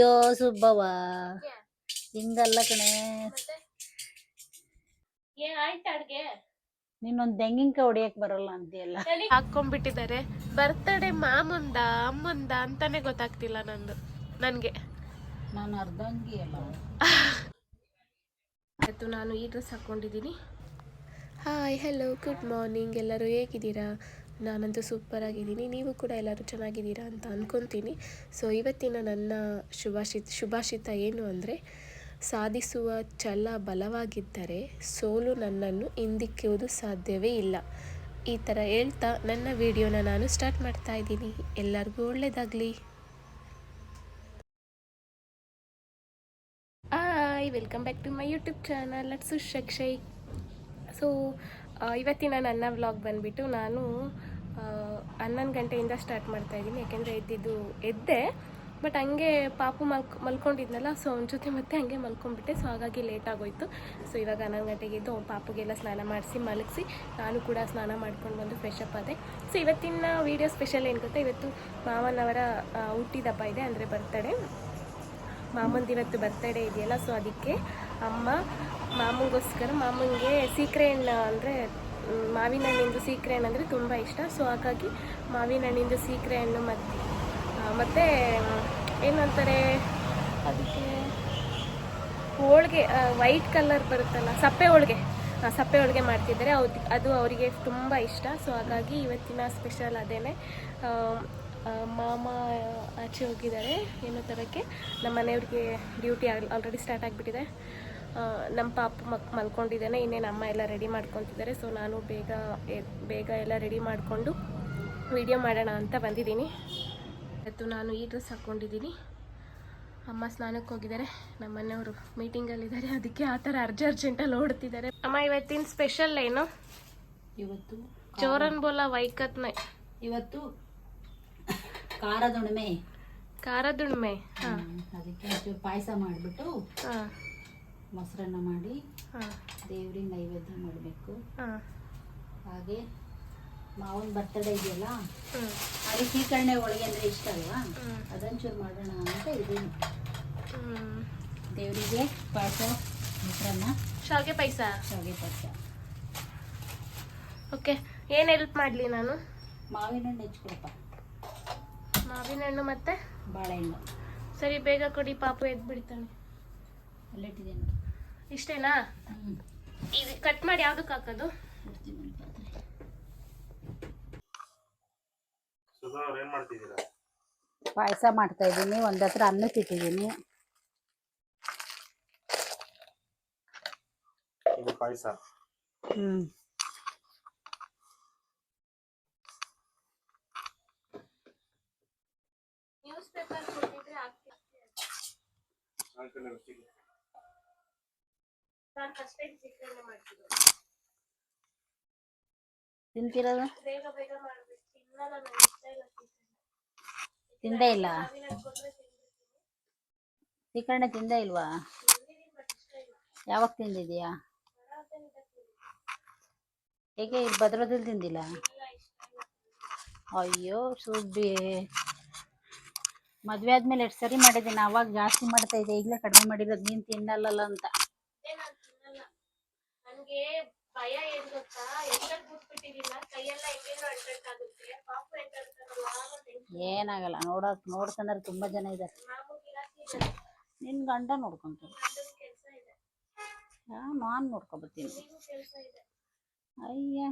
ಅಯ್ಯೋ ಸುಬ್ಬವ್ವ. ಹಿಂಗಲ್ಲ ಕಣೆ. ನಿನ್ನೊಂದ್ ಆಯ್ತು ಅಡ್ಗೆ? ನೀನೊಂದ್ ತೆಂಗಿನಕಾಯಿ ಹೊಡಿಯಕ್ ಬರಲ್ಲ ಅಂತೀಯಲ್ಲ. ಹಾಕೊಂಡ್ಬಿಟ್ಟಿದ್ದಾರೆ ಬರ್ತಡೆ ಮಾಮಂದ ಅಮ್ಮಂದ ಅಂತಾನೆ ಗೊತ್ತಾಗ್ತಿಲ್ಲ ನಂದು ನನ್ಗೆ. ನಾನು ಅರ್ಧಂಗಿ ಅಲ್ಲ. ಆಯಿತು ನಾನು ಈ ಡ್ರೆಸ್ ಹಾಕ್ಕೊಂಡಿದ್ದೀನಿ. ಹಾಯ್ ಹಲೋ ಗುಡ್ ಮಾರ್ನಿಂಗ್ ಎಲ್ಲರೂ ಹೇಗಿದ್ದೀರಾ? ನಾನಂತೂ ಸೂಪರ್ ಆಗಿದ್ದೀನಿ ನೀವು ಕೂಡ ಎಲ್ಲರೂ ಚೆನ್ನಾಗಿದ್ದೀರಾ ಅಂತ ಅಂದ್ಕೊತೀನಿ ಸೊ ಇವತ್ತಿನ ನನ್ನ ಶುಭಾಷಿತ ಶುಭಾಷಿತ ಏನು ಅಂದರೆ, ಸಾಧಿಸುವ ಛಲ ಬಲವಾಗಿದ್ದರೆ ಸೋಲು ನನ್ನನ್ನು ಹಿಂದಿಕ್ಕುವುದು ಸಾಧ್ಯವೇ ಇಲ್ಲ. ಈ ಥರ ಹೇಳ್ತಾ ನನ್ನ ವಿಡಿಯೋನ ನಾನು ಸ್ಟಾರ್ಟ್ ಮಾಡ್ತಾ ಇದ್ದೀನಿ. ಎಲ್ಲರಿಗೂ ಒಳ್ಳೆಯದಾಗಲಿ hi welcome back to my YouTube channel ಲಟ್ಸು ಶಕ್ಷಯ್ ಸೊ ಇವತ್ತಿನ ನನ್ನ ವ್ಲಾಗ್ ಬಂದುಬಿಟ್ಟು ನಾನು ಹನ್ನೊಂದು ಗಂಟೆಯಿಂದ ಸ್ಟಾರ್ಟ್ ಮಾಡ್ತಾ ಇದ್ದೀನಿ. ಯಾಕೆಂದರೆ ಎದ್ದಿದ್ದು ಎದ್ದೆ ಬಟ್ ಹಂಗೆ ಪಾಪು ಮಲ್ಕ್, ಮಲ್ಕೊಂಡಿದ್ನಲ್ಲ ಸೊ ಅವನ ಜೊತೆ ಮತ್ತೆ ಹಂಗೆ ಮಲ್ಕೊಂಡ್ಬಿಟ್ಟೆ. ಸೊ ಹಾಗಾಗಿ ಲೇಟ್ ಆಗೋಯ್ತು. ಸೊ ಇವಾಗ ಹನ್ನೊಂದು ಗಂಟೆಗೆ ಇದ್ದು ಅವ್ನ ಪಾಪುಗೆಲ್ಲ ಸ್ನಾನ ಮಾಡಿಸಿ, ಮಲಗಿಸಿ, ನಾನು ಕೂಡ ಸ್ನಾನ ಮಾಡ್ಕೊಂಡು ಬಂದು ಫ್ರೆಶ್ ಅಪ್ ಆದೆ. ಸೊ ಇವತ್ತಿನ ವೀಡಿಯೋ ಸ್ಪೆಷಲ್ ಏನು ಗೊತ್ತಾ? ಇವತ್ತು ಮಾವನವರ ಹುಟ್ಟಿದಪ್ಪ ಇದೆ, ಅಂದರೆ ಬರ್ತಡೆ ಮಾಮಂದು ಇವತ್ತು ಬರ್ತಡೇ ಇದೆಯಲ್ಲ ಸೊ ಅದಕ್ಕೆ ಅಮ್ಮ ಮಾಮಂಗೋಸ್ಕರ ಮಾಮಂಗೆ ಸೀಕ್ರೆ ಹಣ್ಣು ಅಂದರೆ ಮಾವಿನ ಹಣ್ಣಿಂದು ಸೀಕ್ರೆ ಹಣ್ಣು ಅಂದರೆ ತುಂಬ ಇಷ್ಟ. ಸೊ ಹಾಗಾಗಿ ಮಾವಿನ ಹಣ್ಣಿಂದು ಸೀಕ್ರೆ ಹಣ್ಣು ಮತ್ತು ಮತ್ತು ಏನಂತಾರೆ ಅದಕ್ಕೆ ಹೋಳಿಗೆ ವೈಟ್ ಕಲರ್ ಬರುತ್ತಲ್ಲ ಸಪ್ಪೆ ಹೋಳಿಗೆ ಸಪ್ಪೆ ಹೋಳಿಗೆ ಮಾಡ್ತಿದ್ದಾರೆ. ಅವ್ ಅದು ಅವರಿಗೆ ತುಂಬ ಇಷ್ಟ. ಸೊ ಹಾಗಾಗಿ ಇವತ್ತಿನ ಸ್ಪೆಷಲ್ ಆ, ಮಾಮ ಆಚೆ ಹೋಗಿದ್ದಾರೆ. ಏನೋ ಥರಕ್ಕೆ ನಮ್ಮ ಮನೆಯವ್ರಿಗೆ ಡ್ಯೂಟಿ ಆಲ್ರೆಡಿ ಸ್ಟಾರ್ಟ್ ಆಗಿಬಿಟ್ಟಿದೆ. ನಮ್ಮ ಪಾಪ ಮಕ್ ಮಲ್ಕೊಂಡಿದ್ದಾನೆ ಇನ್ನೇನು ಅಮ್ಮ ಎಲ್ಲ ರೆಡಿ ಮಾಡ್ಕೊತಿದ್ದಾರೆ. ಸೊ ನಾನು ಬೇಗ ಬೇಗ ಎಲ್ಲ ರೆಡಿ ಮಾಡಿಕೊಂಡು ವಿಡಿಯೋ ಮಾಡೋಣ ಅಂತ ಬಂದಿದ್ದೀನಿ. ಇವತ್ತು ನಾನು ಈ ಡ್ರೆಸ್ ಹಾಕ್ಕೊಂಡಿದ್ದೀನಿ ಅಮ್ಮ ಸ್ನಾನಕ್ಕೆ ಹೋಗಿದ್ದಾರೆ. ನಮ್ಮ ಮನೆಯವರು ಮೀಟಿಂಗಲ್ಲಿದ್ದಾರೆ ಅದಕ್ಕೆ ಆ ಥರ ಅರ್ಜಿ ಅರ್ಜೆಂಟಲ್ಲಿ ಓಡ್ತಿದ್ದಾರೆ. ಅಮ್ಮ ಇವತ್ತಿನ ಸ್ಪೆಷಲ್ ಏನು? ಇವತ್ತು ಚೋರನ್ ಬೋಲ ವೈಕತ್ನೆ. ಇವತ್ತು ಖಾರದುಣ್ಮೆ ಖಾರದುಣ್ಮೆ ಅದಕ್ಕೆ ಪಾಯಸ ಮಾಡಿಬಿಟ್ಟು ಹಾಂ. ಮೊಸರನ್ನ ಮಾಡಿ ದೇವ್ರಿಗೆ ನೈವೇದ್ಯ ಮಾಡಬೇಕು. ಹಾಂ. ಹಾಗೆ ಮಾವನ್ ಬರ್ತಡೇ ಇದೆಯಲ್ಲ ಹ್ಞೂ ಅಲ್ಲಿ ಸೀಕರಣೆ ಹೋಳಿಗೆ ಅಂದ್ರೆ ಇಷ್ಟ ಅಲ್ವಾ? ಅದೊಂಚೂರು ಮಾಡೋಣ ಅಂತ ಇದೀನಿ ಹ್ಞೂ ದೇವರಿಗೆ ಪಾಯಸ ಮೊಸರನ್ನ. ಶಾವಿಗೆ ಪಾಯಸ? ಶಾವಿಗೆ ಪಾಯಸ. ಓಕೆ ಏನು ಹೆಲ್ಪ್ ಮಾಡಲಿ ನಾನು? ಮಾವಿನ ಹಣ್ಣು ಹೆಚ್ಕೊಡಪ್ಪ ಮಾವಿನ ಹಣ್ಣು ಮತ್ತೆ? ಬಾಳೆಹಣ್ಣು. ಸರಿ ಬೇಗ ಕೊಡಿ ಪಾಪು ಎದ್ಬಿಡ್ತಾನೆ ಅಲ್ಲಿಟ್ಟಿದ್ದೀನಿ ಇಷ್ಟೇನಾ? ಇದು ಕಟ್ ಮಾಡಿ ಯಾವ್ದಕ್ಕೆ ಹಾಕೋದು? ಪಾಯಸ ಮಾಡ್ತಾ ಇದ್ದೀನಿ. ಒಂದ್ ಹತ್ರ ಅನ್ನಕ್ಕೆ ಇಟ್ಟಿದ್ದೀನಿ. ಪಾಯಸ. ಹ್ಮ್. ನ್ಯೂಸ್ ಪೇಪರ್ ಕೊಟ್ಟಿದ್ರೆ ಅಂಕಲ್ ಗೊತ್ತಿಲ್ಲ ನಾನು ಫಸ್ಟ್ ಟೈಮ್ ಚಿತ್ರಾನ್ನ ಮಾಡ್ತಿದ್ದೆ ತಿಂತಿರೋದು ಬೇಗ ಬೇಗ ಮಾಡ್ಬೇಕು ತಿನ್ನಲ್ಲ ನಾನು ಇಷ್ಟ ಇಲ್ಲ ಚಿತ್ರಾನ್ನ. ತಿಂದೇ ಇಲ್ಲ. ಸೀಕರಣೆ ತಿಂದೇ ಇಲ್ವಾ. ಯಾವಾಗ ತಿಂದಿದ್ಯಾ ಹೇಗೆ ಭದ್ರದಲ್ಲಿ ತಿಂದಿಲ್ಲ. ಅಯ್ಯೋ ಸುಬ್ಬಿ ಮದ್ವೆ ಆದ್ಮೇಲೆ ಎಷ್ಟು ಸರಿ ಮಾಡಿದ್ದೀನಿ ಅವಾಗ ಜಾಸ್ತಿ ಮಾಡ್ತಾ ಇದ್ದೆ ಈಗಲೇ ಕಡಿಮೆ ಮಾಡಿರೋದು ನೀನು ತಿನ್ನಲ್ಲಲ್ಲ ಅಂತ. ನನ್ಗೆ ಭಯ ಏನ್ ಗೊತ್ತಾ? ಕೂತ್ಬಿಟ್ಟಿದೀನ ಕೈಯೆಲ್ಲ ಪಾಪು. ಏನಾಗಲ್ಲ ನೋಡಕ್ ನೋಡ್ಕೊಂಡ್ರೆ ತುಂಬಾ ಜನ ಇದಾರೆ. ಮಾಮೂಲಿ ನಿನ್ ಗಂಡ ನೋಡ್ಕೊಂತೀನಿ. ನಾನು ನೋಡ್ಕೊಬತ್ತೀನಿ. ಅಯ್ಯ.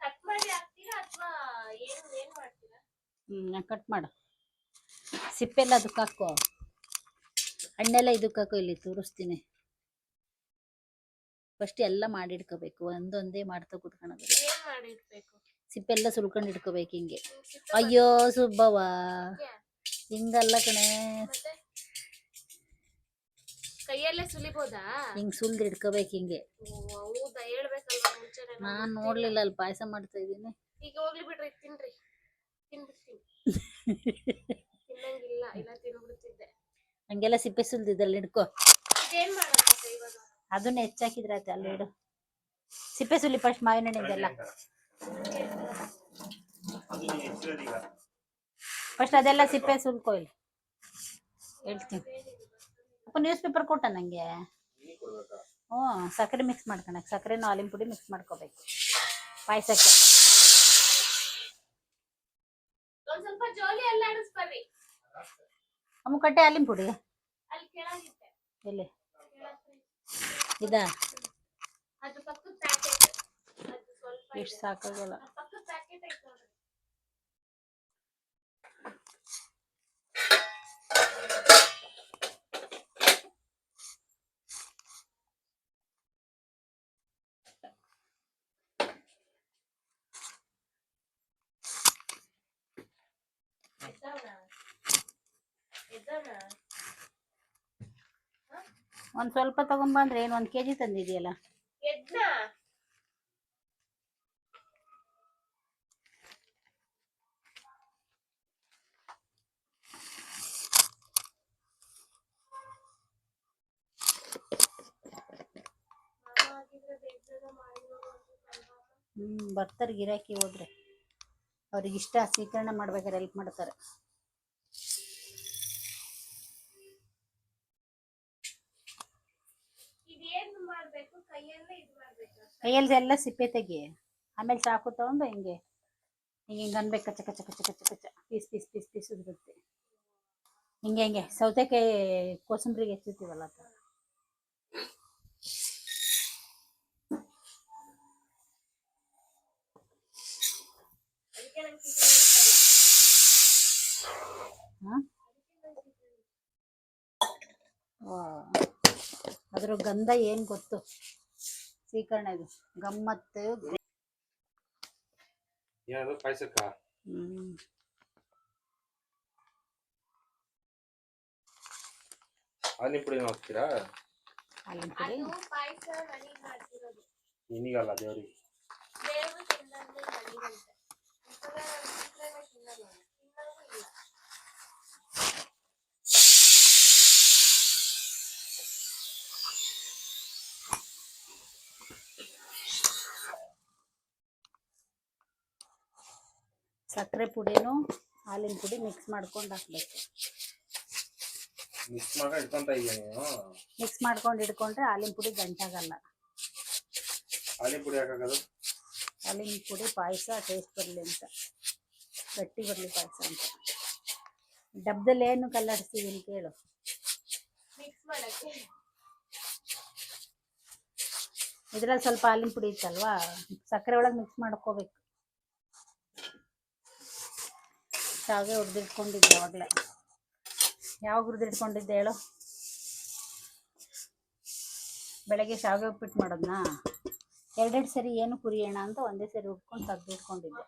ಕಟ್ ಮಾಡಿ ಹಾಕ್ತೀರಾ ಅಥವಾ ಏನ್ ಏನ್ ಮಾಡ್ತೀರಾ ಹ್ಮ್ ಕಟ್ ಮಾಡು ಸಿಪ್ಪೆಲ್ಲ ಅದಕ್ಕೆ ಹಾಕೋ. ಹಣ್ಣೆಲ್ಲ ಇದಕ್ಕೆ ಹಾಕೋ ಇಲ್ಲಿ ತೋರಿಸ್ತೀನಿ. ಫಸ್ಟ್ ಎಲ್ಲ ಮಾಡಿಡ್ಕೋಬೇಕು. ಒಂದೊಂದೇ ಮಾಡ್ತಾ ಮಾಡಿಡ್ಬೇಕು? ಸಿಪ್ಪೆಲ್ಲ ಸುಲ್ಕೊಂಡು ಇಟ್ಕೋಬೇಕು ಹಿಂಗೆ. ಅಯ್ಯೋ ಸುಬ್ಬವ್ವ. ಹಿಂಗಲ್ಲ ಕಣೆ. ಕೈಯಲ್ಲೇ ಸುಲಿಬೋದಾ? ಹಿಂಗ್ ಸುಲ್ದು ಇಟ್ಕೋಬೇಕು ಹಿಂಗೆ. ನಾನು ನಾನ್ ನೋಡ್ಲಿಲ್ಲ ಅಲ್ಲಿ ಪಾಯಸ ಮಾಡ್ತಾ ಇದೀನಿ. ಈಗ ಹೋಗ್ಲಿ ಬಿಡ್ರಿ ತಿನ್ರಿ. ತಿನ್ಬಿಡ್ತೀನಿ. ತಿನ್ನಂಗಿಲ್ಲ ಇಲ್ಲ ತಿನ್ಬಿಡ್ತಿದ್ದೆ. ಹಂಗೆಲ್ಲ ಸಿಪ್ಪೆ ಸುಲ್ದಿದ್ರಲ್ಲಿ ಹಿಡ್ಕೊ. ಏನ್ ಮಾಡೋದು ಇವಾಗ? ಅದನ್ನ ಹೆಚ್ಚಾಕಿದ್ರಾಯ್ತು ಅಲ್ಲಿ ಇಡು. ಸಿಪ್ಪೆ ಸುಲಿ ಫಸ್ಟ್ ಮಾವಿನ ಹಣ್ಣಿಂದೆಲ್ಲ ಅದು ನೀನು ಹೆಚ್ಚಿರೋದು ಫಸ್ಟ್ ಅದೆಲ್ಲ ಸಿಪ್ಪೆ ಸುಲ್ಕೊ ಇಲ್ಲಿ. ಹೇಳ್ತೀನಿ. ಅಪ್ಪ ನ್ಯೂಸ್ ಪೇಪರ್ ಕೊಟ್ಟ ನಂಗೆ? ಹ್ಞೂ ಸಕ್ಕರೆ ಮಿಕ್ಸ್ ಮಾಡ್ಕೊಳಕ್ಕೆ ಸಕ್ಕರೆನೂ ಹಾಲಿನ ಪುಡಿ ಮಿಕ್ಸ್ ಮಾಡ್ಕೋಬೇಕು. ಪಾಯಸಕ್ಕೆ ಒಂದ್ ಸ್ವಲ್ಪ ಜೋಲಿ ಎಲ್ಲ ಆಡಿಸ್ಬರ್ರಿ ಅಮ್ಮ ಕಟ್ಟೆ ಪುಡಿ ಅಲ್ಲಿ ಕೆಳಗಿತ್ತೆ ಎಲ್ಲಿ? ಇದಾ? ಇಷ್ಟು ಸಾಕಾಗಲ್ಲ ಆ ಪಕ್ಕದ ಪ್ಯಾಕೆಟ್ ಐತೆ ನೋಡ್ರಿ ಎದ್ದವ್ನ? ಎದ್ದವ್ನ? ಒಂದು ಸ್ವಲ್ಪ ತಗೊಂಬಂದ್ರೆ ಏನು ಒಂದು ಕೆಜಿ ತಂದಿದೆಯಲ್ಲ? ಹ್ಞೂ ಬರ್ತಾರೆ ಗಿರಾಕಿ ಹೋದ್ರೆ. ಅವ್ರಿಗೆ ಇಷ್ಟ ಸ್ವೀಕರಣೆ ಮಾಡ್ಬೇಕಾದ್ರೆ ಹೆಲ್ಪ್ ಮಾಡ್ತಾರೆ. ಕೈಯಲ್ಲೇ ಎಲ್ಲ ಸಿಪ್ಪೆ ತೆಗಿ. ಆಮೇಲೆ ಚಾಕು ತಗೊಂಡು ಹಿಂಗೆ ಹಿಂಗೆ ಹಿಂಗೆ ಅನ್ಬೇಕು ಕಚ್ಚ ಕಚ್ಚ ಕಚ್ಚ ಕಚ್ಚ ಕಚ್ಚ ಪೀಸ್ ಪೀಸ್ ಪೀಸ್ ಪೀಸ್ ಉದುರುತ್ತೆ. ಹಿಂಗೆ ಹಿಂಗೆ. ಸೌತೆಕಾಯಿ ಕೋಸಂಬರಿಗೆ ಹೆಚ್ಚಿರ್ತೀವಲ್ಲ ಅದ್ರ ಗಂಧ ಏನು ಗೊತ್ತು? ಸ್ವೀಕರಣೆದು ಗಮ್ಮತ್ತು. ಏನದು ಪಾಯಸಕ್ಕ ಹ್ಮ್. ಹಾಲಿನ ಪುಡಿ ಹಾಕ್ತೀರಾ? ಹಾಲಿನ ಪುಡಿ? ನಿನಗಲ್ಲ ದೇವ್ರಿಗೆ. ದೇವ್ರು ನನಗಂತೆ ಒಂದ್ಸಲ ನಾನ್ ಚಿತ್ರಾನ್ನ ತಿನ್ನಲ್ಲ ತಿನ್ನೋದು ಇಲ್ಲ ಸಕ್ಕರೆ ಪುಡಿನೂ ಹಾಲಿನ ಪುಡಿ ಮಿಕ್ಸ್ ಮಾಡ್ಕೊಂಡು ಹಾಕ್ಬೇಕು ಮಿಕ್ಸ್ ಮಾಡ್ಕೊಂಡು ಇಟ್ಕೊಂತ ಇದೀಯ ನೀನು ಮಿಕ್ಸ್ ಮಾಡ್ಕೊಂಡು ಇಟ್ಕೊಂಡ್ರೆ ಹಾಲಿನ ಪುಡಿ ಗಂಟಾಗಲ್ಲ ಹಾಲಿನ ಪುಡಿ ಹಾಕಾಕದು ಹಾಲಿನ ಪುಡಿ ಪಾಯಸ ಟೇಸ್ಟ್ ಬರಲಿ ಅಂತ ಗಟ್ಟಿ ಬರಲಿ ಪಾಯಸ ಅಂತ ಡಬ್ಬದಲ್ಲಿ ಏನು ಕಲ್ಲಡಿಸ್ತೀವಿ ಕೇಳು ಮಿಕ್ಸ್ ಮಾಡಕ್ಕೆ ಇದ್ರಲ್ಲಿ ಸ್ವಲ್ಪ ಹಾಲಿನ ಪುಡಿ ಇತ್ತಲ್ವಾ ಸಕ್ಕರೆ ಒಳಗೆ ಮಿಕ್ಸ್ ಮಾಡ್ಕೋಬೇಕು ಶಾವಿಗೆ ಹುರಿದಿಟ್ಕೊಂಡಿದ್ದೆ ಅವಾಗಲೇ. ಯಾವಾಗ ಹುರಿದಿಟ್ಕೊಂಡಿದ್ದೆ ಹೇಳು? ಬೆಳಗ್ಗೆ ಶಾವಿಗೆ ಉಪ್ಪಿಟ್ಟು ಮಾಡೋದನ್ನ ಎರಡೆರಡು ಸರಿ ಏನು ಕುರಿಯೋಣ ಅಂತ ಒಂದೇ ಸರಿ ಉಟ್ಕೊಂಡು ತೆಗೆದಿಟ್ಕೊಂಡಿದ್ದೆ.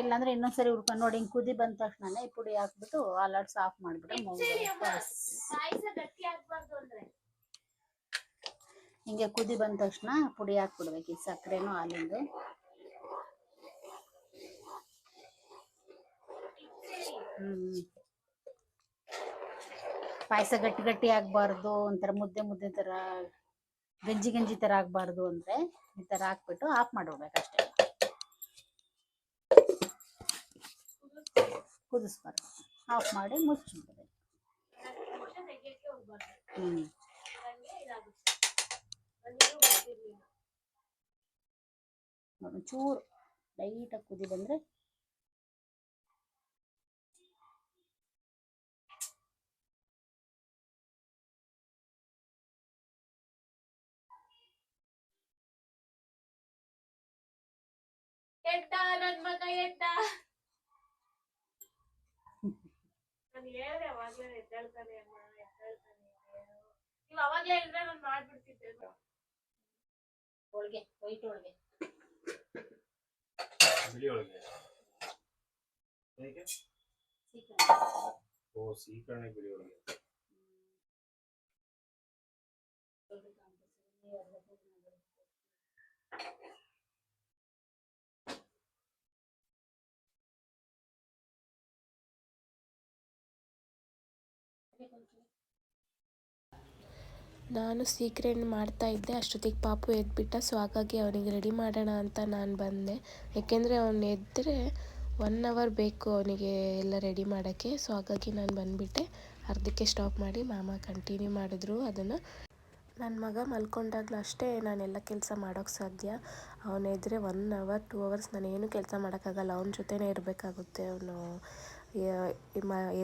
ಇಲ್ಲಾಂದ್ರೆ ಇನ್ನೊಂದ್ಸರಿ ಹುರ್ಕೊಂಡು ನೋಡಿ ಹಿಂಗೆ ಕುದಿ ಬಂದ ತಕ್ಷಣ ಈ ಪುಡಿ ಹಾಕ್ಬಿಟ್ಟು ಅಲಾಡ್ಸ್ ಆಫ್ ಮಾಡಿಬಿಟ್ರೆ ಸರಿ ಅಮ್ಮ ಪಾಯಸ ಗಟ್ಟಿ ಆಗ್ಬಾರ್ದು ಅಂದ್ರೆ ಹಿಂಗೆ ಕುದಿ ಬಂದ ತಕ್ಷಣ ಪುಡಿ ಹಾಕ್ಬಿಡ್ಬೇಕು. ಈ ಸಕ್ಕರೆನೂ ಹಾಲಿಂದು. ಹ್ಮ್. ಪಾಯಸ ಗಟ್ಟಿ ಗಟ್ಟಿ ಆಗ್ಬಾರ್ದು, ಒಂಥರ ಮುದ್ದೆ ಮುದ್ದೆ ಥರ, ಗಂಜಿ ಗಂಜಿ ತರ ಆಗ್ಬಾರ್ದು ಅಂದ್ರೆ ಈ ತರ ಹಾಕ್ಬಿಟ್ಟು ಆಫ್ ಮಾಡ್ಬಿಡ್ಬೇಕು ಅಷ್ಟೇ. ಕುದಿಸ್ಬಾರ್ದು. ಆಫ್ ಮಾಡಿ ಮುಚ್ಚಿಬಿಡ್ಬೇಕು ನಿಮಿಷ ತೆಗಿಯಕ್ಕೆ ಹೋಗ್ಬಾರ್ದು ಹ್ಮ್ ಹಂಗೆ ಇದಾಗುತ್ತೆ ನನಗೂ ಗೊತ್ತಿರ್ಲಿಲ್ಲ ನೋಡಿ ಚೂರು ಲೈಟಾಗಿ ಕುದಿ ಬಂದ್ರೆ ಎದ್ದ ನನ್ ಮಗ ಎದ್ದ ನಾನು ಹೇಳ್ದೆ ಅವಾಗ್ಲೇ ಎದ್ದೇಳ್ತಾನೆ ಅಮ್ಮ, ಎದ್ದೇಳ್ತಾನೆ ನೀವ್ ಅವಾಗ್ಲೇ ಹೇಳಿದ್ರೆ ನಾನು ಮಾಡ್ಬಿಡ್ತಿದ್ದೆ. ಹೋಳಿಗೆ ವೈಟ್ ಹೋಳಿಗೆ ಬಿಳಿ ಒಳಗೆ ಹೇಗೆ ಸೀಕರಣೆ. ಓ ಸೀಕರಣೆ ಬಿಳಿ ಒಳಗೆ ನಾನು ಸೀಕ್ರೆಟ್ ಮಾಡ್ತಾ ಇದ್ದೆ, ಅಷ್ಟೊತ್ತಿಗೆ ಪಾಪು ಎದ್ಬಿಟ್ಟ ಸೊ ಹಾಗಾಗಿ ಅವನಿಗೆ ರೆಡಿ ಮಾಡೋಣ ಅಂತ ನಾನು ಬಂದೆ. ಯಾಕೆಂದರೆ ಅವನು ಎದ್ದರೆ ಒನ್ ಅವರ್ ಬೇಕು ಅವನಿಗೆ ಎಲ್ಲ ರೆಡಿ ಮಾಡೋಕ್ಕೆ ಸೊ ಹಾಗಾಗಿ ನಾನು ಬಂದುಬಿಟ್ಟೆ. ಅರ್ಧಕ್ಕೆ ಸ್ಟಾಪ್ ಮಾಡಿ ಮಾಮ ಕಂಟಿನ್ಯೂ ಮಾಡಿದ್ರು ಅದನ್ನು. ನನ್ನ ಮಗ ಮಲ್ಕೊಂಡಾಗಲೂ ಅಷ್ಟೇ ನಾನೆಲ್ಲ ಕೆಲಸ ಮಾಡೋಕ್ಕೆ ಸಾಧ್ಯ. ಅವನಿದ್ರೆ ಒನ್ ಅವರ್ ಟೂ ಅವರ್ಸ್ ನಾನೇನು ಕೆಲಸ ಮಾಡೋಕ್ಕಾಗಲ್ಲ, ಅವನ ಜೊತೆನೇ ಇರಬೇಕಾಗುತ್ತೆ ಅವನು.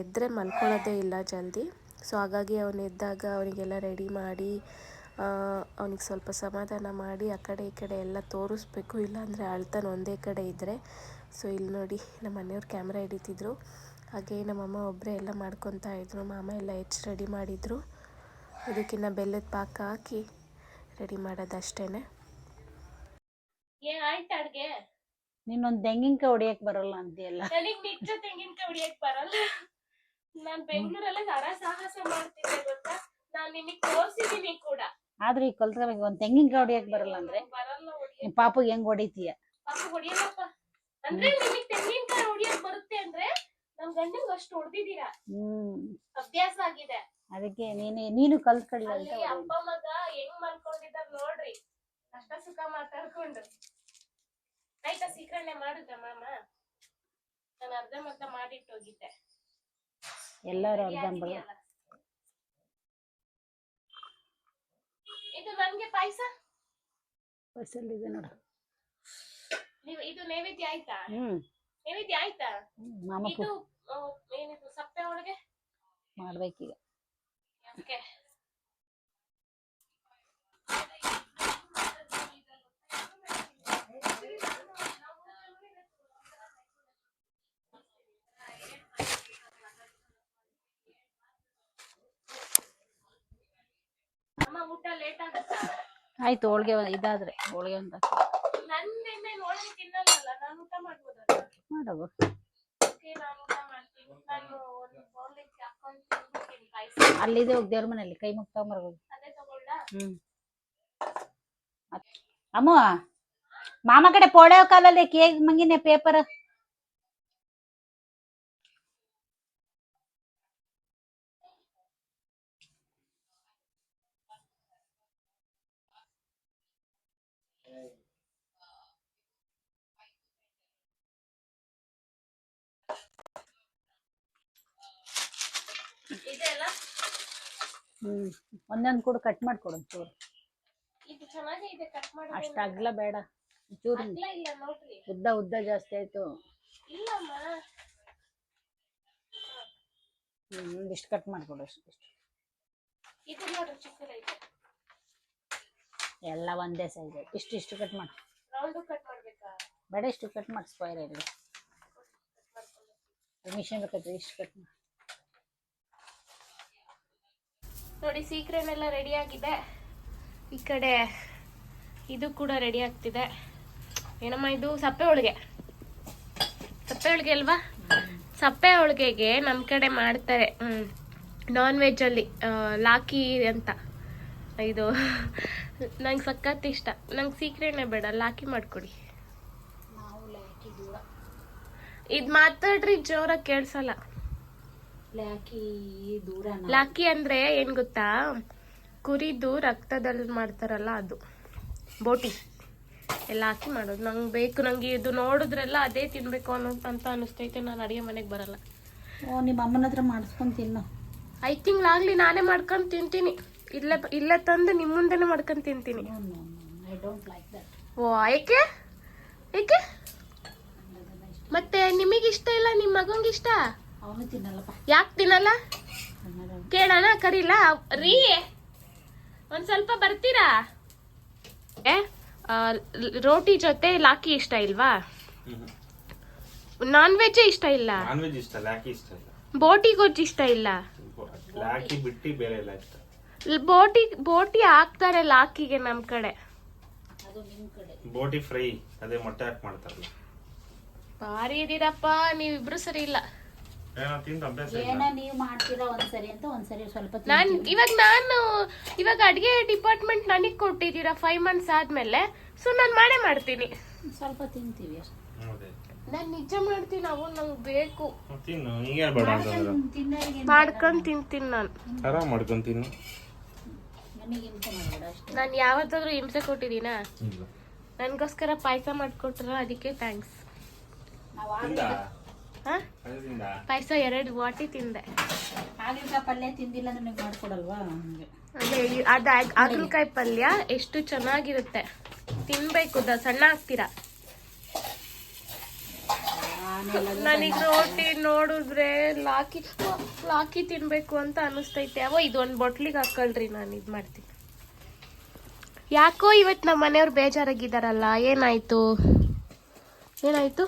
ಎದ್ದರೆ ಮಲ್ಕೊಳ್ಳೋದೇ ಇಲ್ಲ ಜಲ್ದಿ. ಸೊ ಹಾಗಾಗಿ ಅವನು ಎದ್ದಾಗ ಅವನಿಗೆಲ್ಲ ರೆಡಿ ಮಾಡಿ ಅವನಿಗೆ ಸ್ವಲ್ಪ ಸಮಾಧಾನ ಮಾಡಿ ಆ ಕಡೆ ಈ ಕಡೆ ಎಲ್ಲ ತೋರಿಸ್ಬೇಕು. ಇಲ್ಲಾಂದರೆ ಅಳ್ತಾನೆ ಒಂದೇ ಕಡೆ ಇದ್ದರೆ ಸೊ ಇಲ್ಲಿ ನೋಡಿ ನಮ್ಮ ಮನೆಯವ್ರು ಕ್ಯಾಮ್ರಾ ಹಿಡಿತಿದ್ರು. ಹಾಗೆ ನಮ್ಮಮ್ಮ ಒಬ್ಬರೇ ಎಲ್ಲ ಮಾಡ್ಕೊತಾ ಇದ್ರು. ಮಾಮ ಎಲ್ಲ ಹೆಚ್ಚು ರೆಡಿ ಮಾಡಿದರು. ಅದಕ್ಕಿನ್ನ ಬೆಲ್ಲದ ಪಾಕ ಹಾಕಿ ರೆಡಿ ಮಾಡೋದಷ್ಟೇ ಏ ಆಯ್ತು ಅಡ್ಗೆ. ನೀನೊಂದ್ ತೆಂಗಿನಕಾಯಿ ಹೊಡಿಯಕ್ ಬರಲ್ಲ ಅಂತೀಯಲ್ಲ. ತೆಂಗಿನಕಾಯಿ ಹೊಡಿಯಕ್ ಬರಲ್ಲ. ನಾನ್ ಬೆಂಗಳೂರಲ್ಲೇ ಹರ ಸಾಹಸ ಮಾಡ್ತಿದ್ದೆ ಗೊತ್ತಾ? ನಾನ್ ನಿಮಗ್ ತೋರ್ಸಿದೀನಿ ಕೂಡ. ಆದ್ರೂ ಈಗ ಕಲ್ತ್ಕೋಬೇಕು. ಒಂದ್ ತೆಂಗಿನಕಾಯಿ ಹೊಡಿಯಕ್ ಬರಲ್ಲ ಅಂದ್ರೆ? ಬರಲ್ಲ ಹೊಡಿಯಕ್ ನಿಮ್ ಪಾಪಗ್ ಹೆಂಗ್ ಹೊಡಿತೀಯ? ಪಾಪ ಹೊಡಿಯಲ್ಲಪ್ಪ. ಅಂದ್ರೆ ತೆಂಗಿನಕಾಯಿ ಹೊಡಿಯಕ್ ಬರುತ್ತೆ ಅಂದ್ರೆ ನಮ್ ಗಂಡಂಗ್ ಅಷ್ಟು ಹ್ಮ್. ಅಭ್ಯಾಸ ಆಗಿದೆ. ಅದಕ್ಕೆ ನೀನು ನೀನು ಕಲ್ತ್ಕೊಳ್ಳಿ ಅಂತ ಅಲ್ಲಿ. ಅಪ್ಪ ಮಗ ಹೆಂಗ್ ಮಾಡ್ಕೊಂಡಿದ್ದಾರ ನೋಡ್ರಿ. ಕಷ್ಟ ಸುಖ ಮಾತಾಡ್ಕೊಂಡು. ಆಯ್ತಾ ಸೀಕರಣೆ ಮಾಡುದ ಮಾಮ? ನಾನು ಅರ್ಧ ಮರ್ಧ ಮಾಡಿಟ್ಟು ಹೋಗಿದ್ದೆ. ಎಲ್ಲಾರು ಅರ್ಧಂಬರ್ಧ ಇದು ನನ್ಗೆ ಪಾಯಸ? ಇದೆ ನೋಡು. ನೀವು ಇದು ನೈವೇದ್ಯ ಆಯ್ತಾ? ಹ್ಮ್. ನೈವೇದ್ಯ ಆಯ್ತಾ? ಮಾಮ ಇದು ಏನಿದು ಸಪ್ಪೆ ಒಳಗೆ ಮಾಡ್ಬೇಕೀಗ. ಓಕೆ ಅಮ್ಮ ಊಟ ಲೇಟ್ ಆಗುತ್ತಾ ಆಯ್ತು ಹೋಳಿಗೆ ಇದಾದ್ರೆ ಹೋಳ್ಗೆ ಒಂದ್ ಪಾಯಸ. ಅಲ್ಲಿದೆ ಹೋಗಿ ದೇವ್ರ ಮನೆಯಲ್ಲಿ ಕೈ ಮುಗ್ ತಗೊಂಬರ್ಬೋದು ಹ್ಮ್. ಅಮ್ಮ ಮಾಮ ಕಡೆ ಪೋಳೆ ಕಾಲಲ್ಲಿ ಕೇಗ್ ಮಂಗಿನ ಪೇಪರ್ ಹ್ಮ್. ಒಂದೊಂದ್ ಕೂಡ ಕಟ್ ಮಾಡ್ಕೊಡು ಚೂರು. ಇದು ಚೆನ್ನಾಗೇ ಇದೆ ಕಟ್ ಮಾಡಿ ಅಷ್ಟ ಅಗ್ಲ ಬೇಡ. ಚೂರು ಅಗ್ಲ ಇಲ್ಲ ನೋಡ್ರಿ. ಉದ್ದ ಉದ್ದ ಜಾಸ್ತಿ ಆಯ್ತು. ಇಲ್ಲಮ್ಮ. ಹ್ಮ್ ಒಂದಿಷ್ಟು ಕಟ್ ಮಾಡ್ಕೊಡು ಅಷ್ಟು ಇದು ನೋಡ್ರಿ ಚಿಕ್ಕದೈತೆ ಎಲ್ಲ ಒಂದೇ ಸೈಜ್. ಇಷ್ಟು ಇಷ್ಟು ಕಟ್ ಮಾಡಿ. ರೌಂಡು ಕಟ್ ಮಾಡ್ಬೇಕಾ? ಬೇಡ ಇಷ್ಟು ಕಟ್ ಮಾಡಿ ಸ್ಕ್ವೈರ್ ಇರಲಿ ಮಿಷನ್ ಬೇಕಾದ್ರೆ ಇಷ್ಟು ಕಟ್ ಮಾಡಿ. ನೋಡಿ ಸೀಕ್ರೆಟ್ ಎಲ್ಲ ರೆಡಿ ಆಗಿದೆ. ಈ ಕಡೆ ಇದು ಕೂಡ ರೆಡಿ ಆಗ್ತಿದೆ. ಏನಮ್ಮ ಇದು? ಸಪ್ಪೆ ಹೋಳಿಗೆ. ಸಪ್ಪೆ ಹೋಳಿಗೆ ಅಲ್ವಾ? ಸಪ್ಪೆ ಹೋಳಿಗೆಗೆ ನಮ್ಮ ಕಡೆ ಮಾಡ್ತಾರೆ ನಾನ್ ವೆಜ್ಜಲ್ಲಿ ಲಾಕಿ ಅಂತ. ಇದು ನಂಗೆ ಸಖತ್ ಇಷ್ಟ. ನಂಗೆ ಸೀಕ್ರೆಟ್ನೇ ಬೇಡ ಲಾಕಿ ಮಾಡ್ಕೊಡಿ. ಇದು ಮಾತಾಡ್ರಿ ಜೋರಾಗಿ ಕೇಳಿಸಲ್ಲ. ಲಾಕಿ ಅಂದ್ರೆ ಏನ್ ಗೊತ್ತಾ? ಕುರಿದು ರಕ್ತದಲ್ಲಿ ಮಾಡ್ತಾರಲ್ಲ ಅದು. ಬೋಟಿ. ಎಲ್ಲ ಹಾಕಿ ಮಾಡೋದು. ನಂಗೆ ಬೇಕು ನಂಗೆ ಇದು ನೋಡಿದ್ರೆಲ್ಲ ಅದೇ ತಿನ್ಬೇಕು ಅನ್ನೋ ಅಂತ ಅನಿಸ್ತೈತೆ. ನಾನು ಅಡುಗೆ ಮನೆಗೆ ಬರಲ್ಲ. ಓ ನಿಮ್ಮ ಅಮ್ಮನ ಹತ್ರ ಮಾಡಿಸ್ಕೊಂಡು ತಿನ್ನು. ಐದು ತಿಂಗಳಾಗ್ಲಿ ನಾನೇ ಮಾಡ್ಕೊಂಡು ತಿಂತೀನಿ. ಇಲ್ಲೇ ಇಲ್ಲೇ ತಂದು ನಿಮ್ಮ ಮುಂದೆನೇ ಮಾಡ್ಕೊಂಡು ತಿಂತೀನಿ. ಐ ಡೋಂಟ್ ಲೈಕ್ ದಟ್ ಓ ಆಯ್ಕೆ ಏಕೆ? ಮತ್ತೆ ನಿಮಗೆ ಇಷ್ಟ ಇಲ್ಲ? ನಿಮ್ಮ ಮಗಂಗೆ ಇಷ್ಟ? ಅವನು ತಿನ್ನಲ್ಲಪ್ಪ. ಯಾಕೆ ತಿನ್ನಲ್ಲ? ಕೇಳಲ್ಲ ಕೇಳೋಣ ಕರೀಲ? ರೀ ಒಂದ್ ಸ್ವಲ್ಪ ಬರ್ತೀರಾ? ಏ, ರೋಟಿ ಜೊತೆ ಲಾಕಿ ಇಷ್ಟ ಇಲ್ವಾ? ನಾನ್ ವೆಜ್ ಇಷ್ಟ ಇಲ್ಲ? ನಾನ್ ವೆಜ್ ಇಷ್ಟ ಲ್ಯಾಕಿ ಇಷ್ಟ ಇಲ್ಲ. ಬೋಟಿ ಗೊಜ್ಜು ಇಷ್ಟ ಇಲ್ಲ? ಲ್ಯಾಕಿ ಬಿಟ್ಟು ಬೇರೆ ಎಲ್ಲ ಇಷ್ಟ. ಬೋಟಿ ಬೋಟಿ ಹಾಕ್ತಾರೆ ಲಾಕಿಗೆ ನಮ್ ಕಡೆ. ಅದು ನಿಮ್ ಕಡೆ. ಬೋಟಿ ಫ್ರೈ ಅದೇ ಮೊಟ್ಟೆ ಹಾಕಿ ಮಾಡ್ತಾರಲ್ಲ. ಭಾರಿ ಇದೀರಪ್ಪ ನೀವಿಬ್ರು ಸರಿ ಇಲ್ಲ. ಏನೋ ತಿಂದು ಅಭ್ಯಾಸ ಇಲ್ಲ ಏನೋ ನೀವು ಮಾಡ್ತೀರಾ ಒಂದ್ಸರಿ ಅಂತ ಒಂದ್ಸರಿ ಸ್ವಲ್ಪ. ನಾನ್ ಇವಾಗ ನಾನು ಇವಾಗ ಅಡಿಗೆ ಡಿಪಾರ್ಟ್ಮೆಂಟ್ ನನಗೆ ಕೊಟ್ಟಿದ್ದೀರಾ ಫೈವ್ ಮಂತ್ಸ್ ಆದ್ಮೇಲೆ. ಸೊ ನಾನ್ ಮಾಡೇ ಮಾಡ್ತೀನಿ. ಸ್ವಲ್ಪ ತಿಂತೀವಿ ಅಷ್ಟೇ. ಹೌದೇ. ನಾನ್ ನಿಜ ಮಾಡ್ತೀನಿ ಅವು ನಂಗೆ ಬೇಕು. ಹ್ಮ್, ತಿನ್ನು ಹಿಂಗೆ ಬೇಡ ಅಂತಂದ್ರೆ ತಿನ್ನೋರಿಗೆ ಮಾಡ್ಕೊಂಡ್ ತಿಂತೀನಿ ನಾನು. ಆರಾಮ್ ಮಾಡ್ಕೊಂಡ್ ತಿನ್ನು. ನನಗೆ ಹಿಂಸೆ ಮಾಡಬೇಡ ಅಷ್ಟೇ. ನಾನು ಯಾವತ್ತಾದ್ರೂ ಹಿಂಸೆ ಕೊಟ್ಟಿದ್ದೀನಾ? ಇಲ್ಲ. ನನಗೋಸ್ಕರ ಪಾಯಸ ಮಾಡ್ಕೊಟ್ರ ಅದಕ್ಕೆ ಥ್ಯಾಂಕ್ಸ್ ನಾವು ತಿಂದ ಪಾಯಸ ಎರಡು ವಾಟಿ ತಿಂದೆ. ಹಾಗಲಕಾಯಿ ಪಲ್ಯ ತಿಂದಿಲ್ಲ ನನಗೆ ಮಾಡ್ಕೊಡಲ್ವಾ? ಅದೇ ಹಾಗಲಕಾಯಿ ಪಲ್ಯ ಎಷ್ಟು ಚೆನ್ನಾಗಿರುತ್ತೆ. ತಿನ್ಬೇಕು ದ ಸಣ್ಣ ಆಗ್ತೀರಾ? ನನಗೆ ರೋಟಿ ನೋಡಿದ್ರೆ ಲಾಕಿ ಲಾಕಿ ತಿನ್ಬೇಕು ಅಂತ ಅನಿಸ್ತೈತೆ. ಅವೋ ಇದೊಂದು ಬಾಟ್ಲಿಗೆ ಹಾಕೊಳ್ರಿ ನಾನು ಇದು ಮಾಡ್ತೀನಿ. ಯಾಕೋ ಇವತ್ತು ನಮ್ಮ ಮನೆಯವ್ರು ಬೇಜಾರಾಗಿದ್ದಾರಲ್ಲ ಏನಾಯ್ತು? ಏನಾಯ್ತು?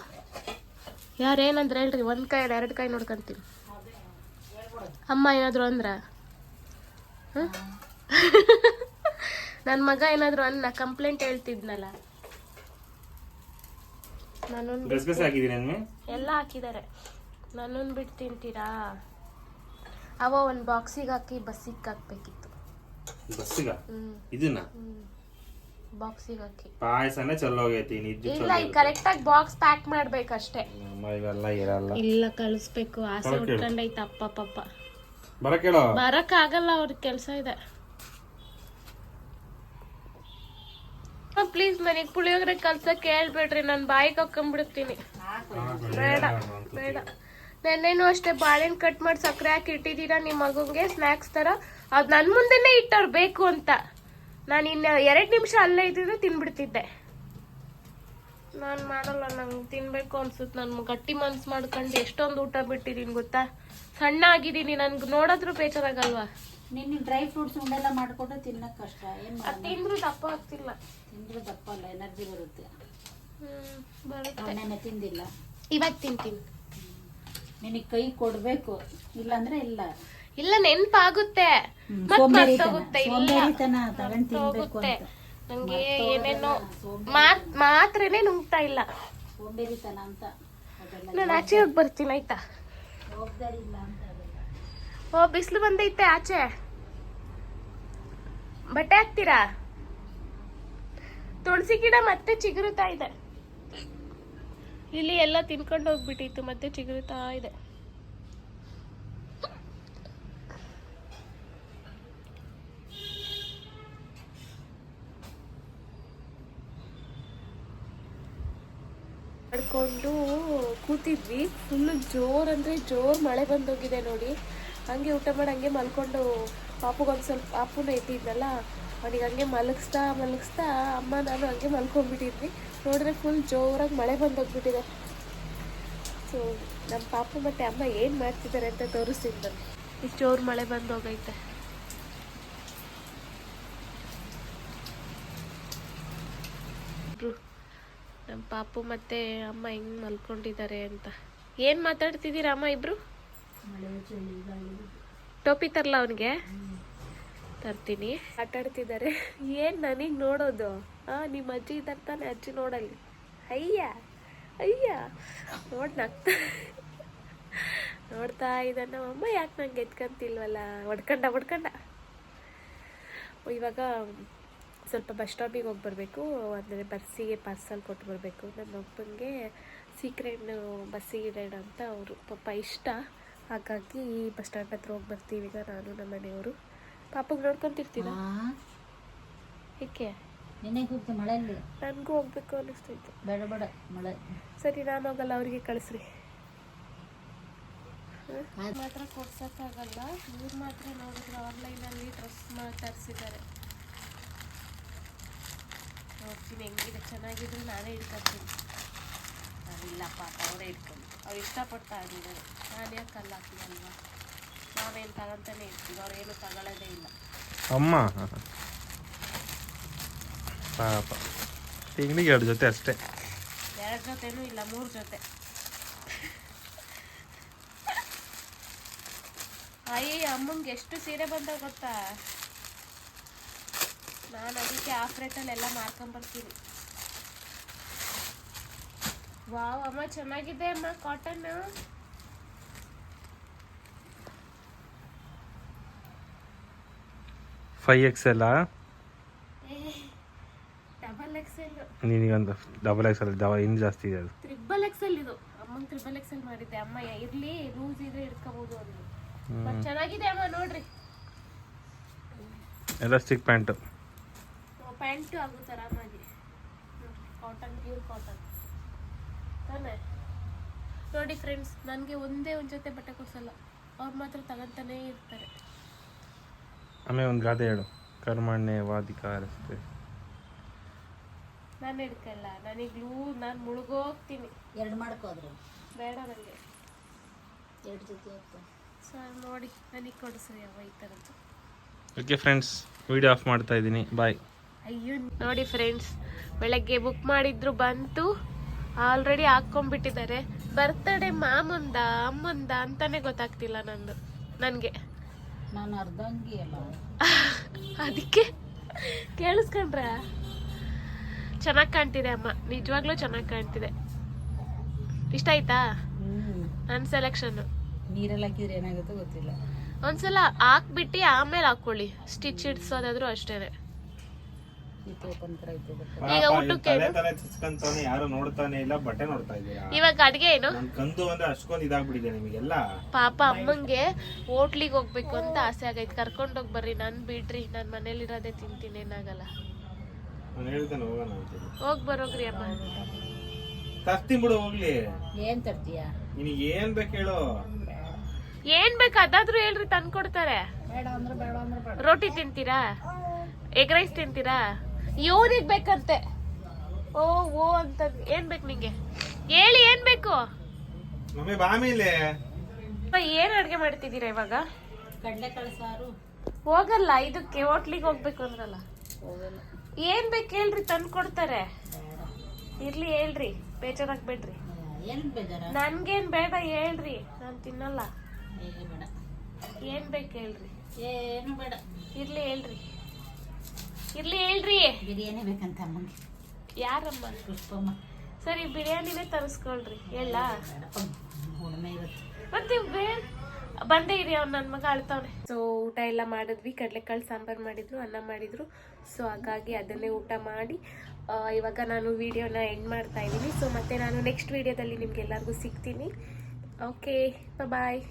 ಯಾರೇನಂದ್ರೆ ಹೇಳ್ರಿ ಒಂದ್ ಕೈ ಎರಡು ಕೈ ನೋಡ್ಕೊಂತೀನಿ. ಅಮ್ಮ ಏನಾದ್ರು ಅಂದ್ರ? ನನ್ನ ಮಗ ಏನಾದ್ರು ಅನ್ನ ಕಂಪ್ಲೇಂಟ್ ಹೇಳ್ತಿದ್ನಲ್ಲ. ಎಲ್ಲ ಹಾಕಿದ್ದಾರೆ ನನ್ನನ್ನು ಬಿಟ್ಟು ತಿಂತೀರಾ? ಅವ ಒಂದು ಬಾಕ್ಸಿಗೆ ಹಾಕಿ ಬಸ್ಸಿಗೆ ಹಾಕ್ಬೇಕಿತ್ತು. ಬಸ್ಸಿಗ? ಇದನ್ನ? ಬಾಕ್ಸಿಗೆ ಹಾಕಿ. ಪಾಯಸನೇ ಚಲ್ಲೋಗೈತಿ ನಿದ್ದು ಇಲ್ಲ ಈಗ ಕರೆಕ್ಟಾಗಿ ಬಾಕ್ಸ್ ಪ್ಯಾಕ್ ಮಾಡ್ಬೇಕಷ್ಟೇ. ನಮ್ಮ ಇವೆಲ್ಲ ಇರಲ್ಲ. ಇಲ್ಲ ಕಳಿಸ್ಬೇಕು. ಆಸೆ. ಉಟ್ಕೊಂಡೈತೆ ಅಪ್ಪ ಪಪ್ಪ ಬರ ಕೇಳೋ. ಬರಕ್ ಆಗಲ್ಲ ಅವ್ರ ಕೆಲಸ ಇದೆ. ಪ್ಲೀಸ್ ನನಗೆ ಪುಳಿಯೋಗರೆ ಕಲ್ಸಕ್ಕೆ ಹೇಳ್ಬೇಡ್ರಿ. ನಾನು ಬಾಯಿಗೆ ಹಾಕೊಂಡ್ಬಿಡ್ತೀನಿ ಬೇಡ ಬೇಡ. ನೆನ್ನೆನೂ ಅಷ್ಟೇ ಬಾಳೆಹಣ್ಣು ಕಟ್ ಮಾಡಿ ಸಕ್ಕರೆ ಹಾಕಿ ಇಟ್ಟಿದ್ದೀರಾ? ನಿಮ್ಮ ಮಗುಗೆ ಸ್ನ್ಯಾಕ್ಸ್ ಥರ ಅದು ನನ್ನ ಮುಂದೆನೇ ಇಟ್ಟವ್ರು ಬೇಕು ಅಂತ. ನಾನು ಇನ್ನು ಎರಡು ನಿಮಿಷ ಅಲ್ಲೇ ಇದ್ದಿದ್ರೆ ತಿನ್ಬಿಡ್ತಿದ್ದೆ. ನಾನು ಮಾಡಲ್ಲ ನಂಗೆ ತಿನ್ಬೇಕು ಅನ್ಸುತ್ತೆ ನಾನು ಗಟ್ಟಿ ಮನ್ಸು ಮಾಡ್ಕೊಂಡು ಎಷ್ಟೊಂದು ಊಟ ಬಿಟ್ಟಿದ್ದೀನಿ ಗೊತ್ತಾ? ಸಣ್ಣ ಆಗಿದ್ದೀನಿ ನನ್ಗೆ ನೋಡಿದ್ರು ಬೇಜಾರಾಗಲ್ವಾ? ನಿನ್ನ ಡ್ರೈ ಫ್ರೂಟ್ಸ್ ಉಂಡೆಲ್ಲ ಮಾಡಿಕೊಂಡು ತಿನ್ನಕ್ ಕಷ್ಟ ಏನು ತಿಂದ್ರು ದಪ್ಪ ಆಗ್ತಿಲ್ಲ. ತಿಂದ್ರು ದಪ್ಪ ಅಲ್ಲ ಎನರ್ಜಿ ಬರುತ್ತೆ. ಬರುತ್ತೆ. ತಿಂದಿಲ್ಲ. ಇವತ್ತು ತಿಂತೀನಿ. ನಿನಗೆ ಕೈ ಕೊಡಬೇಕು ಇಲ್ಲಾಂದ್ರೆ ಇಲ್ಲ. ಇಲ್ಲ ನೆನ್ಪಾಗುತ್ತೆ. ಮರ್ತೋಗುತ್ತೆ ಹೋಗುತ್ತೆ ನಂಗೆ ಏನೇನೋ ಮಾತ್ ಮಾತ್ರೇನೆ ನುಂಗ್ತಾ ಇಲ್ಲ. ನಾನು ಆಚೆ ಹೋಗಿ ಬರ್ತೀನಿ ಆಯ್ತಾ? ಓ ಬಿಸಿಲು ಬಂದೈತೆ ಆಚೆ. ಬಟ್ಟೆ ಹಾಕ್ತೀರಾ? ತುಳಸಿ ಗಿಡ ಮತ್ತೆ ಚಿಗುರುತ್ತಾ ಇದೆ. ಇಲ್ಲಿ ಎಲ್ಲ ತಿನ್ಕೊಂಡು ಹೋಗ್ಬಿಟ್ಟಿತ್ತು ಮತ್ತೆ ಚಿಗುರುತ್ತಾ ಇದೆ. ಮಾಡ್ಕೊಂಡು ಕೂತಿದ್ವಿ. ಫುಲ್ಲು ಜೋರ್ ಅಂದರೆ ಜೋರು ಮಳೆ ಬಂದೋಗಿದೆ ನೋಡಿ. ಹಂಗೆ ಊಟ ಮಾಡಿ ಹಂಗೆ ಮಲ್ಕೊಂಡು ಪಾಪುಗೊಂದು ಸ್ವಲ್ಪ ಪಾಪುನ ಇದ್ದಿದ್ನಲ್ಲ ಅವನಿಗೆ ಹಂಗೆ ಮಲಗಿಸ್ತಾ ಮಲಗಿಸ್ತಾ ಅಮ್ಮ ನಾನು ಹಂಗೆ ಮಲ್ಕೊಂಡ್ಬಿಟ್ಟಿದ್ವಿ. ನೋಡಿದ್ರೆ ಫುಲ್ ಜೋರಾಗಿ ಮಳೆ ಬಂದೋಗ್ಬಿಟ್ಟಿದೆ. ಸೊ ನಮ್ಮ ಪಾಪು ಮತ್ತು ಅಮ್ಮ ಏನು ಮಾಡ್ತಿದ್ದಾರೆ ಅಂತ ತೋರಿಸ್ತೀನಿ ನಾನು ಇಷ್ಟು ಜೋರು ಮಳೆ ಬಂದೋಗೈತೆ ಇಬ್ರು ನಮ್ಮ ಪಾಪು ಮತ್ತೆ ಅಮ್ಮ ಹೆಂಗ್ ಮಲ್ಕೊಂಡಿದ್ದಾರೆ ಅಂತ. ಏನ್ ಮಾತಾಡ್ತಿದ್ದೀರಾ ಅಮ್ಮ ಇಬ್ರು? ಟೋಪಿ ತರಲ ಅವನಿಗೆ? ತರ್ತೀನಿ. ಆಟಾಡ್ತಿದ್ದಾರೆ ಏನ್ ನನಗೆ ನೋಡೋದು? ಆ ನಿಮ್ಮ ಅಜ್ಜಿ ಇದ್ದಾರೆ ತಾನೆ ಅಜ್ಜಿ ನೋಡಲ್ಲಿ. ಅಯ್ಯ ಅಯ್ಯ. ನೋಡ್ ನೋಡ್ತಾ ಇದ್ದಾನೆ ನಮ್ಮಮ್ಮ ಯಾಕೆ ನಂಗೆ ಎತ್ಕಂತಿಲ್ವಲ್ಲ? ಹೊಡ್ಕಂಡ ಹೊಡ್ಕಂಡ ಇವಾಗ ಸ್ವಲ್ಪ ಬಸ್ ಸ್ಟಾಪಿಗೆ ಹೋಗಿ ಬರಬೇಕು ಅಂದರೆ ಬಸ್ಸಿಗೆ ಪಾರ್ಸಲ್ ಕೊಟ್ಟು ಬರಬೇಕು. ನನ್ನ ಅಪ್ಪನಿಗೆ ಸೀಕ್ರೆಟ್ ಬಸ್ಸಿಗೆ ಇಡೋಣ ಅಂತ ಅವರು ಪಾಪ ಇಷ್ಟ. ಹಾಗಾಗಿ ಈ ಬಸ್ ಸ್ಟ್ಯಾಂಡ್ ಹತ್ರ ಹೋಗಿ ಬರ್ತೀವಿ ಈಗ ನಾನು ನಮ್ಮ ಮನೆಯವರು. ಪಾಪಗೆ ನೋಡ್ಕೊತಿರ್ತೀರ? ಏಕೆ? ಮಳೆಯಲ್ಲಿ? ನನಗೂ ಹೋಗ್ಬೇಕು ಅನ್ನಿಸ್ತೈತೆ ಬೇಡ ಬೇಡ ಮಳೆ. ಸರಿ ನಾನು ಹೋಗಲ್ಲ ಅವರಿಗೆ ಕಳಿಸ್ರಿ. ಮಾತ್ರ ಕೊಡ್ಸೋಕ್ಕಾಗಲ್ಲ. ಇವ್ರು ಮಾತ್ರ ನೋಡಿದ್ರೆ ಆನ್ಲೈನಲ್ಲಿ ಡ್ರೆಸ್ ತರಿಸಿದ್ದಾರೆ ನೋಡ್ತೀನಿ ಹೆಂಗಿದೆ ಚೆನ್ನಾಗಿದ್ರೆ ನಾನೇ ಇಟ್ಕೊತೀನಿ. ನಾನಿಲ್ಲ ಅಂತ ಅವರೇ ಇಟ್ಕೊಂಡು ಅವ್ರು ಇಷ್ಟಪಡ್ತಾ ಇದ್ದಾರೆ. ನಾನು ಯಾಕೆ ಕಲ್ಲು ಹಾಕ್ತೀನಿ ಅಲ್ವಾ ನಾವೇನು ತಗೊಂತಾನೆ ಇರ್ತೀವಿ ಅವ್ರೇನು ತಗೊಳ್ಳೋದೇ ಇಲ್ಲ. ಅಮ್ಮ. ಪಾಪ. ತಿಂಗಳಿಗೆ ಎರಡು ಜೊತೆ ಅಷ್ಟೇ. ಎರಡು ಜೊತೆನೂ ಇಲ್ಲ ಮೂರು ಜೊತೆ. ಅಯ್ಯ ಅಮ್ಮಂಗೆ ಎಷ್ಟು ಸೀರೆ ಬಂದ ಗೊತ್ತಾ? ನಾನು ಅದಕ್ಕೆ ಎಲ್ಲ ಮಾರ್ಕೊಂಬರ್ತೀನಿ ವಾವ್ ಅಮ್ಮ ಚೆನ್ನಾಗಿದೆ ಅಮ್ಮ ಕಾಟನ್ ಫೈವ್ ಎಕ್ಸ್ ಎಲ್ಲ ಡಬಲ್ ಎಕ್ಸೆಲ್ ನಿನಗೊಂದು ಡಬಲ್ ಎಕ್ಸ್ ಎಲ್ ಇನ್ನು ಜಾಸ್ತಿ ಇದೆ ಅದು. ತ್ರಿಬಲ್ ಎಲ್ ಇದು. ಅಮ್ಮಂಗೆ ತ್ರಿಬಲ್ ಎಕ್ಸೆಲ್ ಮಾಡಿದ್ದೆ. ಅಮ್ಮ ಇರ್ಲಿ ಲೂಸ್ ಇದ್ರೆ ಇಟ್ಕೋಬಹುದು ಅಂದ್ರು ಚೆನ್ನಾಗಿದೆ ಅಮ್ಮ ನೋಡ್ರಿ. ಎಲಾಸ್ಟಿಕ್ ಪ್ಯಾಂಟು ಪ್ಯಾಂಟು ಆಗುತ್ತೆ ಆರಾಮಾಗಿ ಕಾಟನ್ ಪ್ಯೂರ್ ಕಾಟನ್ ತಾನೇ? ನೋಡಿ ಫ್ರೆಂಡ್ಸ್ ನನಗೆ ಒಂದೇ ಒಂದು ಜೊತೆ ಬಟ್ಟೆ ಕೊಡಿಸಲ್ಲ. ಅವ್ರು ಮಾತ್ರ ತಗೊಂತಾನೇ ಇರ್ತಾರೆ. ಆಮೇಲೆ ಒಂದು ಗಾದೆ ಹೇಳು. ಕರ್ಮಣ್ಣೆ ವಾದಿಕಾರಸ್ತೆ. ನಾನು ಹಿಡ್ಕಲ್ಲ ನನಗ್ಲೂ ನಾನು ಮುಳುಗೋಗ್ತೀನಿ. ಎರಡು ಮಾಡ್ಕೋದ್ರು ಬೇಡ ನನಗೆ ಎರಡು ಜೊತೆ ಸರ್ ನೋಡಿ ನನಗೆ ಕೊಡಿಸ್ರಿ ಅವ ಈ ಥರದ್ದು ಓಕೆ ಫ್ರೆಂಡ್ಸ್ ವಿಡಿಯೋ ಆಫ್ ಮಾಡ್ತಾ ಇದ್ದೀನಿ. ಬಾಯ್ ನೋಡಿ ಫ್ರೆಂಡ್ಸ್ ಬೆಳಗ್ಗೆ ಬುಕ್ ಮಾಡಿದ್ರು ಬಂತು. ಆಲ್ರೆಡಿ ಹಾಕೊಂಡ್ಬಿಟ್ಟಿದ್ದಾರೆ ಬರ್ತಡೇ ಮಾಮಂದ ಅಮ್ಮಂದ ಅಂತಾನೆ ಗೊತ್ತಾಗ್ತಿಲ್ಲ ನಂದು ನನಗೆ. ನಾನು ಅರ್ಧಂಗಿ ಅಲ್ಲ. ಅದಕ್ಕೆ ಕೇಳಿಸ್ಕೊಂಡ್ರ? ಚೆನ್ನಾಗಿ ಕಾಣ್ತಿದೆ ಅಮ್ಮ ನಿಜವಾಗ್ಲೂ ಚೆನ್ನಾಗಿ ಕಾಣ್ತಿದೆ. ಇಷ್ಟ ಆಯ್ತಾ? ನನ್ನ ಸೆಲೆಕ್ಷನ್ ನೀರಲ್ಲಿ ಹಾಕಿದ್ರೆ ಏನಾಗುತ್ತೋ ಗೊತ್ತಿಲ್ಲ. ಒಂದ್ಸಲ ಹಾಕ್ಬಿಟ್ಟು ಆಮೇಲೆ ಹಾಕೊಳ್ಳಿ. ಸ್ಟಿಚ್ ಇಡ್ಸೋದಾದ್ರೂ ಅಷ್ಟೇನೆ. ಈಗ ಊಟಕ್ಕೆ ತಲೆ ತಲೆ ಚುಚ್ಕೊಂತಾನೆ ಯಾರು ನೋಡ್ತಾನೆ ಇಲ್ಲ ಬಟ್ಟೆ ನೋಡ್ತಾ ಇದ್ದೀರಾ? ಇವಾಗ ಅಡ್ಗೆ ಏನು? ನನ್ ಕಂದು ಅಂದ್ರೆ ಅಷ್ಟೊಂದು ಇದಾಗ್ಬಿಟ್ಟಿದೆ ನಿಮಗೆಲ್ಲ. ಪಾಪ ಅಮ್ಮಂಗೆ ಹೋಟ್ಲಿಗೆ ಹೋಗ್ಬೇಕು ಅಂತ ಆಸೆ ಆಗೈತೆ. ಕರ್ಕೊಂಡೋಗಿ ಬರ್ರಿ ನನ್ ಬಿಡ್ರಿ ನಾನು ಮನೇಲಿರೋದೇ ತಿಂತೀನಿ ಏನಾಗಲ್ಲ. ನಾನು ಹೇಳ್ತೇನೆ ಹೋಗೋಣ ಅಂತೇಳಿ ಹೋಗ್ ಬರೋಗ್ರಿ ಅಮ್ಮ. ತರ್ತೀನಿ ಬಿಡು ಹೋಗ್ಲಿ. ಏನು ತರ್ತೀಯ? ನಿನಗೆ ಏನ್ ಬೇಕು ಹೇಳು. ಏನ್ ಬೇಕು? ಅದಾದ್ರೂ ಹೇಳ್ರಿ ತಂದ್ಕೊಡ್ತಾರೆ. ಬೇಡ ಅಂದ್ರೆ ಬೇಡ ಅಂದ್ರೆ ಬೇಡ. ರೋಟಿ ತಿಂತೀರಾ? ಎಗ್ ರೈಸ್ ತಿಂತೀರಾ? ಇವನಿಗ್ ಬೇಕಂತೆ. ಓ ಓ ಅಂತ ಏನ್ ಬೇಕು ನಿಂಗೆ? ಹೇಳಿ ಏನ್ ಬೇಕು? ಮಮ್ಮಿ ಏನ್ ಅಡ್ಗೆ ಮಾಡ್ತಿದ್ದೀರಾ ಇವಾಗ? ಕಡಲೆಕಾಳು ಸಾರು. ಹೋಗಲ್ಲ ಇದಕ್ಕೆ ಹೋಟ್ಲಿಗೆ ಹೋಗ್ಬೇಕು ಅಂದ್ರಲ್ಲ. ಹೋಗಲ್ಲ. ಏನ್ ಬೇಕು ಹೇಳ್ರಿ ತಂದು ಕೊಡ್ತಾರೆ. ಇರ್ಲಿ ಹೇಳ್ರಿ. ಬೇಜಾರಾಗ್ಬೇಡ್ರಿ ನನ್ಗೇನ್ ಬೇಡ ಹೇಳ್ರಿ. ನಾನ್ ತಿನ್ನಲ್ಲ. ಏನ್ ಬೇಕು ಹೇಳ್ರಿ. ಏನು ಬೇಡ. ಇರ್ಲಿ ಹೇಳ್ರಿ. ಇರ್ಲಿ ಹೇಳ್ರಿ. ಬಿರಿಯಾನಿ ಬೇಕಂತ ಅಮ್ಮಂಗೆ. ಯಾರಮ್ಮ? ಪುಷ್ಪಮ್ಮ. ಸರಿ ಬಿರಿಯಾನಿನೇ ತರಿಸ್ಕೊಳ್ರಿ. ಎಲ್ಲ ಹುಣ್ಮೆ ಇರುತ್ತೆ ಮತ್ತೆ ಬೇ- ಬಂದೇ ಇರಿ ಅವ್ನು ನನ್ನ ಮಗ ಅಳ್ತಾವನೆ. ಸೊ ಊಟ ಎಲ್ಲ ಮಾಡಿದ್ವಿ. ಕಡಲೆಕಾಳು ಸಾಂಬಾರು ಮಾಡಿದ್ರು ಅನ್ನ ಮಾಡಿದ್ರು. ಸೊ ಹಾಗಾಗಿ ಅದನ್ನೇ ಊಟ ಮಾಡಿ ಇವಾಗ ನಾನು ವಿಡಿಯೋನ ಎಂಡ್ ಮಾಡ್ತಾ ಇದ್ದೀನಿ. ಸೊ ಮತ್ತೆ ನಾನು ನೆಕ್ಸ್ಟ್ ವಿಡಿಯೋದಲ್ಲಿ ನಿಮ್ಗೆ ಎಲ್ಲರಿಗೂ ಸಿಗ್ತೀನಿ. Okay bye